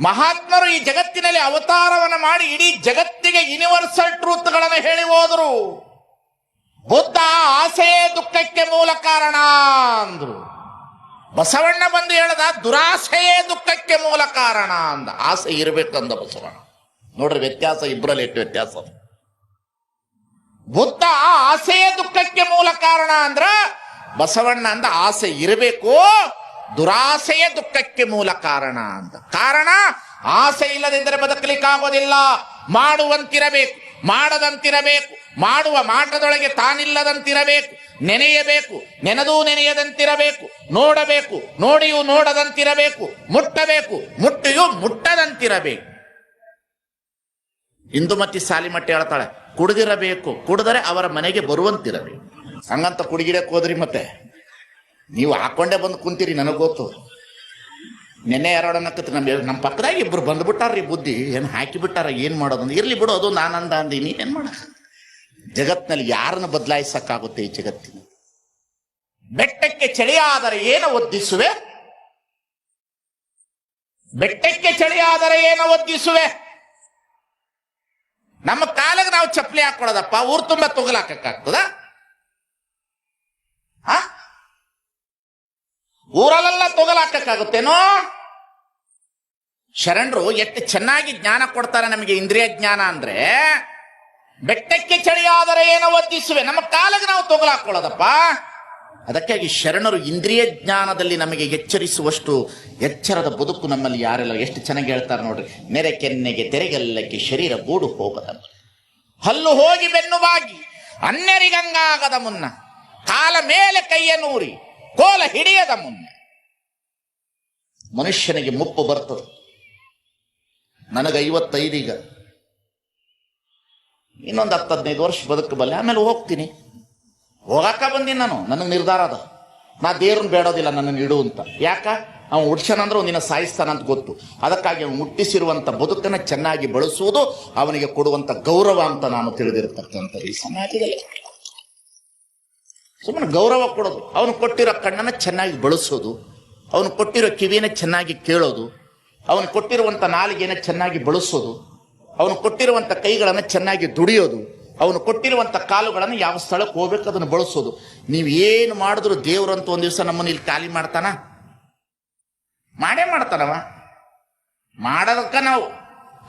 ಮಹಾತ್ಮರು ಈ ಜಗತ್ತಿನಲ್ಲಿ ಅವತಾರವನ್ನು ಮಾಡಿ ಇಡೀ ಜಗತ್ತಿಗೆ ಯೂನಿವರ್ಸಲ್ ಟ್ರೂತ್ಗಳನ್ನು ಹೇಳಿ ಹೋದರು. ಬುದ್ಧ ಆಸೆಯೇ ದುಃಖಕ್ಕೆ ಮೂಲ ಕಾರಣ ಅಂದ್ರು. ಬಸವಣ್ಣ ಬಂದು ಹೇಳದ, ದುರಾಸೆಯೇ ದುಃಖಕ್ಕೆ ಮೂಲ ಕಾರಣ ಅಂದ. ಆಸೆ ಇರಬೇಕಂದ ಬಸವಣ್ಣ. ನೋಡ್ರಿ ವ್ಯತ್ಯಾಸ ಇಬ್ಬರಲ್ಲಿ ಎಷ್ಟು ವ್ಯತ್ಯಾಸ. ಬುದ್ಧ ಆಸೆಯೇ ದುಃಖಕ್ಕೆ ಮೂಲ ಕಾರಣ ಅಂದ್ರ ಬಸವಣ್ಣ ಅಂದ, ಆಸೆ ಇರಬೇಕು ದುರಾಸೆಯ ದುಃಖಕ್ಕೆ ಮೂಲ ಕಾರಣ ಅಂತ. ಕಾರಣ, ಆಸೆ ಇಲ್ಲದಿದ್ದರೆ ಬದುಕಲಿಕ್ಕಾಗೋದಿಲ್ಲ. ಮಾಡುವಂತಿರಬೇಕು, ಮಾಡದಂತಿರಬೇಕು, ಮಾಡುವ ಮಾಟದೊಳಗೆ ತಾನಿಲ್ಲದಂತಿರಬೇಕು, ನೆನೆಯಬೇಕು, ನೆನೆದೂ ನೆನೆಯದಂತಿರಬೇಕು, ನೋಡಬೇಕು, ನೋಡಿಯೂ ನೋಡದಂತಿರಬೇಕು, ಮುಟ್ಟಬೇಕು, ಮುಟ್ಟಿಯೂ ಮುಟ್ಟದಂತಿರಬೇಕು. ಇಂದುಮತಿ ಸಾಲಿಮಟ್ಟಿ ಹೇಳ್ತಾಳೆ, ಕುಡಿದಿರಬೇಕು, ಕುಡಿದರೆ ಅವರ ಮನೆಗೆ ಬರುವಂತಿರಬೇಕು. ಹಂಗಂತ ಕುಡಿಗಿಡಕ್ಕೆ ಹೋದ್ರಿ ಮತ್ತೆ. ನೀವು ಹಾಕೊಂಡೇ ಬಂದು ಕುಂತೀರಿ, ನನಗೆ ಗೊತ್ತು. ನೆನ್ನೆ ಯಾರೋಡ ನಕ್ಕತ್ರಿ ನಮ್ಮ ನಮ್ಮ ಪಕ್ಕದಾಗ ಇಬ್ಬರು ಬಂದುಬಿಟ್ಟಾರ್ರಿ ಬುದ್ಧಿ. ಏನು ಹಾಕಿಬಿಟ್ಟಾರ ಏನು ಮಾಡೋದು ಇರಲಿ ಬಿಡು, ಅದು ನಾನಂದ ಅಂದೀನಿ ಏನು ಮಾಡ ಜಗತ್ತಿನಲ್ಲಿ ಯಾರನ್ನು ಬದಲಾಯಿಸಕ್ಕಾಗುತ್ತೆ ಈ ಜಗತ್ತಿನ? ಬೆಟ್ಟಕ್ಕೆ ಚಳಿಯಾದರೆ ಏನು ಒದ್ದಿಸುವೆ? ಬೆಟ್ಟಕ್ಕೆ ಚಳಿಯಾದರೆ ಏನು ಒದ್ದಿಸುವೆ? ನಮ್ಮ ಕಾಲಿಗೆ ನಾವು ಚಪ್ಪಲಿ ಹಾಕೊಳ್ಳೋದಪ್ಪ ಊರು ತುಂಬ ತೊಗಲಾಕಕ್ಕಾಗ್ತದ? ಊರಲ್ಲೆಲ್ಲ ತೊಗಲಾಕಕ್ಕಾಗುತ್ತೇನೋ? ಶರಣರು ಎಷ್ಟು ಚೆನ್ನಾಗಿ ಜ್ಞಾನ ಕೊಡ್ತಾರೆ ನಮಗೆ ಇಂದ್ರಿಯ ಜ್ಞಾನ ಅಂದ್ರೆ, ಬೆಟ್ಟಕ್ಕೆ ಚಳಿಯಾದರೆ ಏನೋ ವರ್ತಿಸುವೆ ನಮ್ಮ ಕಾಲಿಗೆ ನಾವು ತೊಗಲಾಕೊಳ್ಳೋದಪ್ಪ. ಅದಕ್ಕಾಗಿ ಶರಣರು ಇಂದ್ರಿಯ ಜ್ಞಾನದಲ್ಲಿ ನಮಗೆ ಎಚ್ಚರಿಸುವಷ್ಟು ಎಚ್ಚರದ ಬದುಕು ನಮ್ಮಲ್ಲಿ ಯಾರೆಲ್ಲ. ಎಷ್ಟು ಚೆನ್ನಾಗಿ ಹೇಳ್ತಾರೆ ನೋಡ್ರಿ, ನೆರೆ ಕೆನ್ನೆಗೆ ತೆರೆಗೆಲ್ಲಕ್ಕೆ ಶರೀರ ಗೂಡು ಹೋಗದ ಹಲ್ಲು ಹೋಗಿ ಬೆನ್ನುವಾಗಿ ಅನ್ನರಿಗಂಗಾಗದ ಮುನ್ನ, ಕಾಲ ಮೇಲೆ ಕೈಯ ನೂರಿ ಕೋಲ ಹಿಡಿಯದ ಮುನ್ನ ಮನುಷ್ಯನಿಗೆ ಮುಪ್ಪು ಬರ್ತದೆ. ನನಗೆ ಐವತ್ತೈದೀಗ ಇನ್ನೊಂದು ಹತ್ತು ಹದಿನೈದು ವರ್ಷ ಬದುಕಬಲ್ಲೆ ಆಮೇಲೆ ಹೋಗ್ತೀನಿ. ಹೋಗಾಕ ಬಂದೀನಿ ನಾನು, ನನಗೆ ನಿರ್ಧಾರ ಅದ. ನಾ ದೇವ್ರನ್ನ ಬೇಡೋದಿಲ್ಲ, ನನ್ನನ್ನು ಇಡು ಅಂತ. ಯಾಕ? ಅವ್ನು ಹುಡ್ಸನಂದ್ರೆ ಒಂದಿನ ಸಾಯಿಸ್ತಾನ ಅಂತ ಗೊತ್ತು. ಅದಕ್ಕಾಗಿ ಅವನು ಮುಟ್ಟಿಸಿರುವಂತ ಬದುಕನ್ನು ಚೆನ್ನಾಗಿ ಬಳಸುವುದು ಅವನಿಗೆ ಕೊಡುವಂಥ ಗೌರವ ಅಂತ ನಾನು ತಿಳಿದಿರ್ತಕ್ಕಂಥ ಈ ಸಮಾಜದಲ್ಲಿ. ಸುಮ್ಮನೆ ಗೌರವ ಕೊಡೋದು. ಅವನು ಕೊಟ್ಟಿರೋ ಕಣ್ಣನ್ನು ಚೆನ್ನಾಗಿ ಬಳಸೋದು. ಅವನು ಕೊಟ್ಟಿರೋ ಕಿವಿನ ಚೆನ್ನಾಗಿ ಕೇಳೋದು. ಅವನು ಕೊಟ್ಟಿರುವಂಥ ನಾಲಿಗೆನ ಚೆನ್ನಾಗಿ ಬಳಸೋದು. ಅವನು ಕೊಟ್ಟಿರುವಂಥ ಕೈಗಳನ್ನು ಚೆನ್ನಾಗಿ ದುಡಿಯೋದು. ಅವನು ಕೊಟ್ಟಿರುವಂಥ ಕಾಲುಗಳನ್ನು ಯಾವ ಸ್ಥಳಕ್ಕೆ ಹೋಗ್ಬೇಕು ಅದನ್ನು ಬಳಸೋದು. ನೀವು ಏನು ಮಾಡಿದ್ರು ದೇವ್ರಂತ ಒಂದು ದಿವಸ ನಮ್ಮನ್ನ ಇಲ್ಲಿ ಖಾಲಿ ಮಾಡ್ತಾನ? ಮಾಡೇ ಮಾಡ್ತಾನವ. ಮಾಡೋದಕ್ಕ ನಾವು.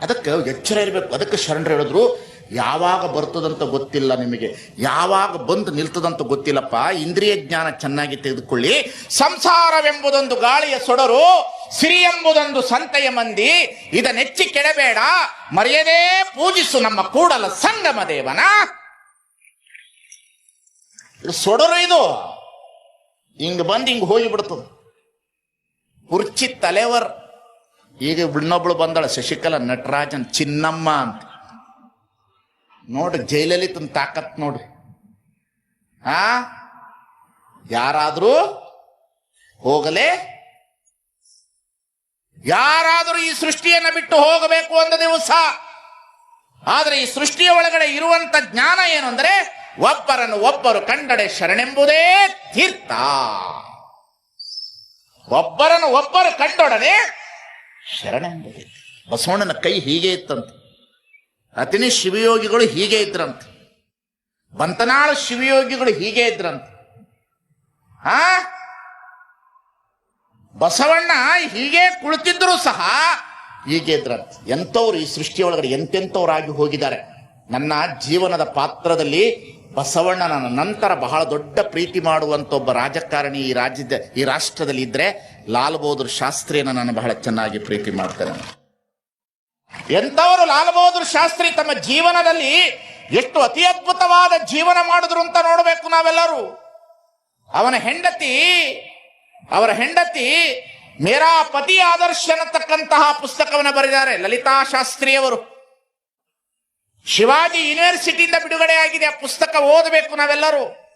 ಅದಕ್ಕೆ ಎಚ್ಚರ ಇರಬೇಕು. ಅದಕ್ಕೆ ಶರಣರು ಹೇಳಿದ್ರು ಯಾವಾಗ ಬರ್ತದಂತ ಗೊತ್ತಿಲ್ಲ ನಿಮಗೆ. ಯಾವಾಗ ಬಂದು ನಿಲ್ತದಂತ ಗೊತ್ತಿಲ್ಲಪ್ಪ. ಇಂದ್ರಿಯ ಜ್ಞಾನ ಚೆನ್ನಾಗಿ ತೆಗೆದುಕೊಳ್ಳಿ. ಸಂಸಾರವೆಂಬುದೊಂದು ಗಾಳಿಯ ಸೊಡರು ಸಿರಿ ಎಂಬುದೊಂದು ಸಂತೆಯ ಮಂದಿ, ಇದನ್ನೆಚ್ಚಿ ಕೆಡಬೇಡ. ಮರೆಯದೇ ಪೂಜಿಸು ನಮ್ಮ ಕೂಡಲ ಸಂಗಮ ದೇವನ. ಇದು ಸೊಡರು ಇದು. ಹಿಂಗ್ ಬಂದು ಹಿಂಗ್ ಹೋಗಿ ಬಿಡ್ತದ ಕುರ್ಚಿ ತಲೆವರ್. ಈಗ ಇನ್ನೊಬ್ಳು ಬಂದಳ, ಶಶಿಕಲಾ ನಟರಾಜನ್ ಚಿನ್ನಮ್ಮ ಅಂತ. ನೋಡ್ರಿ ಜೈಲಲಿತನ ತಾಕತ್ ನೋಡ್ರಿ. ಆ? ಯಾರಾದರೂ ಹೋಗಲೇ? ಯಾರಾದರೂ ಈ ಸೃಷ್ಟಿಯನ್ನು ಬಿಟ್ಟು ಹೋಗಬೇಕು ಅಂದ ದಿವಸ, ಆದರೆ ಈ ಸೃಷ್ಟಿಯ ಒಳಗಡೆ ಇರುವಂತ ಜ್ಞಾನ ಏನು ಅಂದರೆ, ಒಬ್ಬರನ್ನು ಒಬ್ಬರು ಕಂಡಡೆ ಶರಣೆಂಬುದೇ ತೀರ್ಥ. ಒಬ್ಬರನ್ನು ಒಬ್ಬರು ಕಂಡೊಡನೆ ಶರಣೆಂಬುದೇ. ಬಸವಣ್ಣನ ಕೈ ಹೀಗೆ ಇತ್ತಂತೆ. ಅತಿನಿ ಶಿವಯೋಗಿಗಳು ಹೀಗೆ ಇದ್ರಂತೆ. ಬಂತನಾಳ ಶಿವಯೋಗಿಗಳು ಹೀಗೆ ಇದ್ರಂತೆ. ಆ? ಬಸವಣ್ಣ ಹೀಗೆ ಕುಳಿತಿದ್ರು ಸಹ ಹೀಗೆ ಇದ್ರಂತೆ. ಎಂಥವ್ರು ಈ ಸೃಷ್ಟಿಯೊಳಗಡೆ ಎಂತೆಂಥವ್ರಾಗಿ ಹೋಗಿದ್ದಾರೆ? ನನ್ನ ಜೀವನದ ಪಾತ್ರದಲ್ಲಿ ಬಸವಣ್ಣನ ನಂತರ ಬಹಳ ದೊಡ್ಡ ಪ್ರೀತಿ ಮಾಡುವಂತ ಒಬ್ಬ ರಾಜಕಾರಣಿ ಈ ರಾಜ್ಯದ, ಈ ರಾಷ್ಟ್ರದಲ್ಲಿ ಇದ್ರೆ ಲಾಲ್ ಬಹದ್ದೂರ್ ಶಾಸ್ತ್ರಿಯನ್ನು ನಾನು ಬಹಳ ಚೆನ್ನಾಗಿ ಪ್ರೀತಿ ಮಾಡ್ತೇನೆ. ಎಂಥವರು ಲಾಲ್ ಬಹದ್ದೂರ್ ಶಾಸ್ತ್ರಿ ತಮ್ಮ ಜೀವನದಲ್ಲಿ ಎಷ್ಟು ಅತಿ ಅದ್ಭುತವಾದ ಜೀವನ ಮಾಡಿದ್ರು ಅಂತ ನೋಡಬೇಕು ನಾವೆಲ್ಲರೂ. ಅವನ ಹೆಂಡತಿ, ಅವರ ಹೆಂಡತಿ ಮೇರಾ ಪತಿ ಆದರ್ಶ ಅನ್ನತಕ್ಕಂತಹ ಪುಸ್ತಕವನ್ನು ಬರೆದಿದ್ದಾರೆ, ಲಲಿತಾ ಶಾಸ್ತ್ರಿಯವರು. ಶಿವಾಜಿ ಯೂನಿವರ್ಸಿಟಿಯಿಂದ ಬಿಡುಗಡೆಯಾಗಿದೆ ಆ ಪುಸ್ತಕ, ಓದಬೇಕು ನಾವೆಲ್ಲರೂ.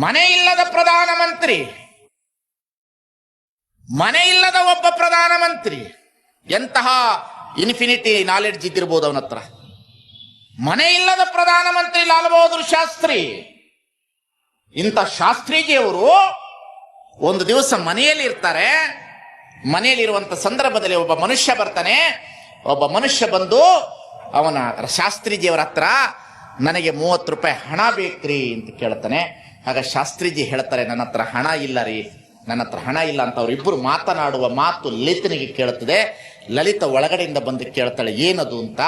ಮನೆ ಇಲ್ಲದ ಪ್ರಧಾನಮಂತ್ರಿ. ಮನೆ ಇಲ್ಲದ ಒಬ್ಬ ಪ್ರಧಾನಮಂತ್ರಿ. ಎಂತಹ ಇನ್ಫಿನಿಟಿ ನಾಲೆಡ್ಜ್ ಇದ್ದಿರ್ಬೋದು ಅವನ ಹತ್ರ. ಮನೆ ಇಲ್ಲದ ಪ್ರಧಾನಮಂತ್ರಿ ಲಾಲ್ ಬಹದ್ದೂರ್ ಶಾಸ್ತ್ರಿ. ಇಂಥ ಶಾಸ್ತ್ರೀಜಿಯವರು ಒಂದು ದಿವಸ ಮನೆಯಲ್ಲಿ ಇರ್ತಾರೆ. ಮನೆಯಲ್ಲಿರುವಂತ ಸಂದರ್ಭದಲ್ಲಿ ಒಬ್ಬ ಮನುಷ್ಯ ಬರ್ತಾನೆ. ಒಬ್ಬ ಮನುಷ್ಯ ಬಂದು ಅವನ ಶಾಸ್ತ್ರೀಜಿಯವರ ಹತ್ರ, ನನಗೆ ಮೂವತ್ತು ರೂಪಾಯಿ ಹಣ ಬೇಕ್ರಿ ಅಂತ ಕೇಳ್ತಾನೆ. ಆಗ ಶಾಸ್ತ್ರೀಜಿ ಹೇಳ್ತಾರೆ, ನನ್ನ ಹತ್ರ ಹಣ ಇಲ್ಲ ರೀ. ನನ್ನ ಹತ್ರ ಹಣ ಇಲ್ಲ ಅಂತ ಅವರಿಬ್ಬರು ಮಾತನಾಡುವ ಮಾತು ಲೇತನಿಗೆ ಕೇಳುತ್ತದೆ. ಲಲಿತ ಒಳಗಡೆಯಿಂದ ಬಂದು ಕೇಳ್ತಾಳೆ, ಏನದು ಅಂತ?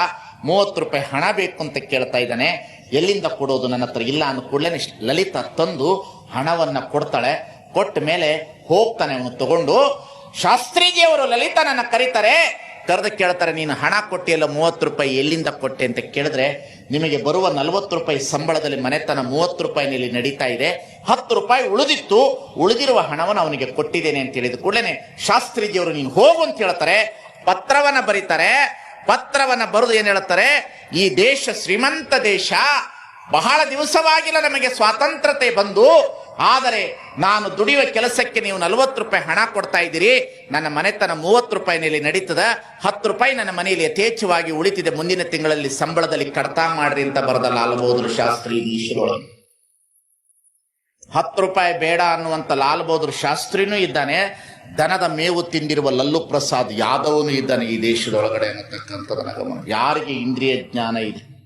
ಮೂವತ್ತು ರೂಪಾಯಿ ಹಣ ಬೇಕು ಅಂತ ಕೇಳ್ತಾ ಇದ್ದಾನೆ. ಎಲ್ಲಿಂದ ಕೊಡೋದು ನನ್ನ ಹತ್ರ? ಇಲ್ಲ, ಅಂದ ಕೂಡಲೇ ಲಲಿತ ತಂದು ಹಣವನ್ನ ಕೊಡ್ತಾಳೆ. ಕೊಟ್ಟ ಮೇಲೆ ಹೋಗ್ತಾನೆ ಅವನು ತಗೊಂಡು. ಶಾಸ್ತ್ರೀಜಿಯವರು ಲಲಿತನನ್ನ ಕರೀತಾರೆ. ಕರೆದು ಕೇಳ್ತಾರೆ, ನೀನು ಹಣ ಕೊಟ್ಟಿಯಲ್ಲ, ಮೂವತ್ತು ರೂಪಾಯಿ ಎಲ್ಲಿಂದ ಕೊಟ್ಟೆ? ಅಂತ ಕೇಳಿದ್ರೆ, ನಿಮಗೆ ಬರುವ ನಲವತ್ತು ರೂಪಾಯಿ ಸಂಬಳದಲ್ಲಿ ಮನೆತನ ಮೂವತ್ತು ರೂಪಾಯಿನಲ್ಲಿ ನಡೀತಾ ಇದೆ. ಹತ್ತು ರೂಪಾಯಿ ಉಳಿದಿತ್ತು. ಉಳಿದಿರುವ ಹಣವನ್ನು ಅವನಿಗೆ ಕೊಟ್ಟಿದ್ದೇನೆ. ಅಂತ ಹೇಳಿದ ಕೂಡಲೇ ಶಾಸ್ತ್ರೀಜಿಯವರು, ನೀನು ಹೋಗು ಅಂತ ಹೇಳ್ತಾರೆ. ಪತ್ರವನ್ನ ಬರೀತಾರೆ. ಪತ್ರವನ್ನ ಬರೆದು ಏನ್ ಹೇಳ್ತಾರೆ ಈ ದೇಶ ಶ್ರೀಮಂತ ದೇಶ, ಬಹಳ ದಿವಸವಾಗಿಲ್ಲ ನಮಗೆ ಸ್ವಾತಂತ್ರ್ಯತೆ ಬಂದು, ಆದರೆ ನಾನು ದುಡಿಯುವ ಕೆಲಸಕ್ಕೆ ನೀವು ನಲವತ್ತು ರೂಪಾಯಿ ಹಣ ಕೊಡ್ತಾ ಇದ್ದೀರಿ. ನನ್ನ ಮನೆತನ ಮೂವತ್ತು ರೂಪಾಯಿನಲ್ಲಿ ನಡೀತದ. ಹತ್ತು ರೂಪಾಯಿ ನನ್ನ ಮನೆಯಲ್ಲಿ ಯಥೇಚ್ಛವಾಗಿ ಉಳಿತಿದೆ. ಮುಂದಿನ ತಿಂಗಳಲ್ಲಿ ಸಂಬಳದಲ್ಲಿ ಕಡತ ಮಾಡ್ರಿ ಅಂತ ಬರೆದ ಲಾಲ್ಬಹದ್ದೂರ್ ಶಾಸ್ತ್ರಿ ಈ ಹತ್ತು ರೂಪಾಯಿ ಬೇಡ ಅನ್ನುವಂತ ಲಾಲ್ ಬಹದ್ದೂರ್ ಶಾಸ್ತ್ರಿನೂ ಇದ್ದಾನೆ. ದನದ ಮೇವು ತಿಂದಿರುವ ಲಲ್ಲು ಪ್ರಸಾದ್ ಯಾದವನು ಇದ್ದಾನೆ ಈ ದೇಶದೊಳಗಡೆ ಅನ್ನತಕ್ಕಂಥದ್ದು ಗಮನ ಯಾರಿಗೆ ಇಂದ್ರಿಯ ಜ್ಞಾನ ಇದೆ?